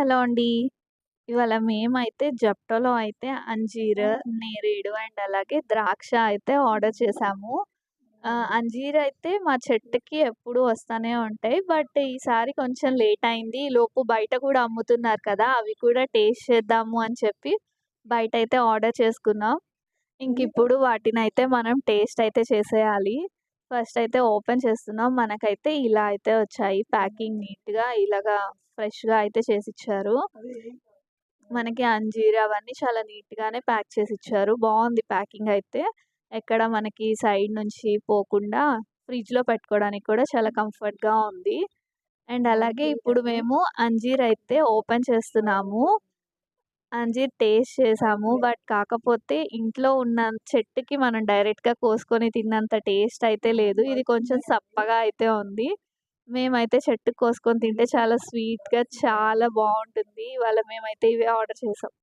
Hello అండి. ఇవాళ మేమైతే జెప్టోలో అయితే అంజీర్, నేరేడు అండ్ అలాగే ద్రాక్ష అయితే ఆర్డర్. ఆహ్, అంజీర్ అయితే మా చెట్టుకి ఎప్పుడూ వస్తానే ఉంటాయి. బట్ ఈసారి కొంచెం లేట్ అయింది. ఈలోపు బయట కూడా అమ్ముతున్నారు కదా! అవి కూడా టేస్ట్ చేద్దాము అని చెప్పి బయటైతే ఆర్డర్ చేసుకున్నాం. ఇంకిప్పుడు వాటినైతే మనం టేస్ట్ అయితే చేసేయాలి. ఫస్ట్ అయితే ఓపెన్ చేస్తున్నాం. మనకైతే ఇలా అయితే వచ్చాయి. ప్యాకింగ్ నీట్‌గా ఇలాగా ఫ్రెష్‌గా అయితే చేసిచ్చారు. మనకి అంజీర్ అవన్నీ చాలా నీట్‌గానే ప్యాక్ చేసిచ్చారు. బావుంది ప్యాకింగ్ అయితే. ఎక్కడ మనకి సైడ్ నుంచి పోకుండా ఫ్రిడ్జ్‌లో పెట్టుకోవడానికి కూడా చాలా కంఫర్ట్‌గా ఉంది. అండ్ అలాగే ఇప్పుడు మేము అంజీర్ అయితే ఓపెన్ చేస్తున్నాము. అని టేస్ట్ చేసాము. బట్ కాకపోతే ఇంట్లో ఉన్న చెట్టుకి మనం డైరెక్ట్‌గా కోసుకొని తిన్నంత టేస్ట్ అయితే లేదు. ఇది కొంచెం సప్పగా అయితే ఉంది. మేమైతే చెట్టుకి కోసుకొని తింటే చాలా స్వీట్‌గా చాలా బావుంటుంది. ఇవాళ మేమైతే ఇవే ఆర్డర్ చేసాం.